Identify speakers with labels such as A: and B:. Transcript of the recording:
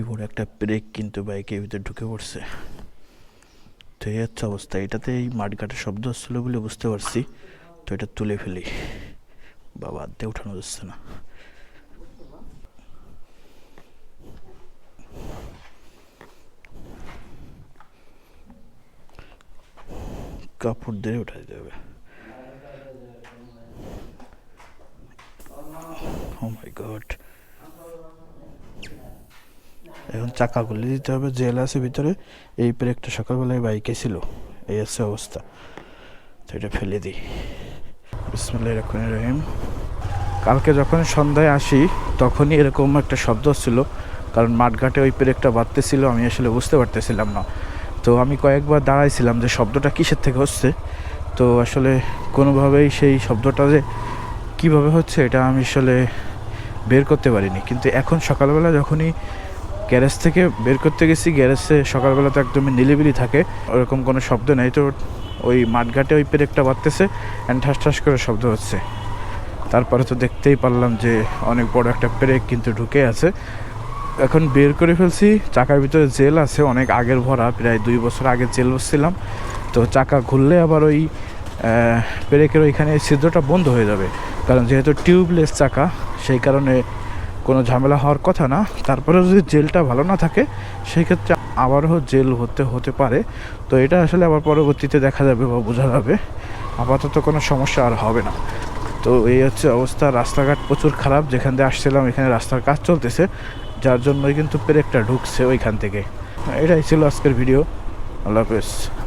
A: কি বড় একটা ব্রেক কিন্তু বাইকের ভিতরে ঢুকে পড়ছে। তো এই হচ্ছে অবস্থা। এটাতে এই মাঠঘাটের শব্দ হচ্ছিল বলে বুঝতে পারছি। তো এটা তুলে ফেলি। বাবা আদে উঠানো যাচ্ছে না। কাপড় দিয়ে উঠাই দেবে ও মাই গড এখন চাকা খুলে দিতে হবে, জেল আছে ভিতরে। এই ব্রেকটা সকালবেলায় বাইকে ছিল, এই আছে অবস্থা। তো এটা ফেলে দিই। বিসমুল্লাহ রহিম। কালকে যখন সন্ধ্যায় আসি, তখনই এরকম একটা শব্দ ছিল, কারণ মাঠঘাটে ওই ব্রেকটা বাড়তেছিল আমি আসলে বুঝতে পারতেছিলাম না। তো আমি কয়েকবার দাঁড়াইছিলাম যে শব্দটা কিসের থেকে হচ্ছে। তো আসলে কোনোভাবেই সেই শব্দটা যে কীভাবে হচ্ছে, এটা আমি আসলে বের করতে পারিনি। কিন্তু এখন সকালবেলা যখনই গ্যারেজ থেকে বের করতে গেছি, গ্যারেজে সকালবেলা তো একদমই নিলিবিলি থাকে, ওরকম কোনো শব্দ নেই তো। ওই মাঠঘাটে ওই পেরেকটা বাড়তেছে অ্যান্ড ঠাস ঠাস করে শব্দ হচ্ছে। তারপরে তো দেখতেই পারলাম যে অনেক বড় একটা পেরেক কিন্তু ঢুকে আছে। এখন বের করে ফেলছি, চাকার ভিতরে জেল আছে, অনেক আগের ভরা, প্রায় দুই বছর আগে জেল বসছিলাম। তো চাকা ঘুরলে আবার ওই পেরেকের ওইখানে ছিদ্রটা বন্ধ হয়ে যাবে। কারণ যেহেতু টিউবলেস চাকা, সেই কারণে কোনো ঝামেলা হওয়ার কথা না। তারপরে যদি জেলটা ভালো না থাকে সেই ক্ষেত্রে আবারও জেল হতে হতে পারে। তো এটা আসলে আবার পরবর্তীতে দেখা যাবে বা বোঝা যাবে। আপাতত কোনো সমস্যা আর হবে না। তো এই হচ্ছে অবস্থা। রাস্তাঘাট প্রচুর খারাপ। যেখান দিয়ে আসছিলাম, এখানে রাস্তার কাজ চলতেছে। যার জন্যই কিন্তু পেরেকটা ঢুকছে ওইখান থেকে। এটাই ছিল আজকের ভিডিও। আল্লাহ হাফেজ।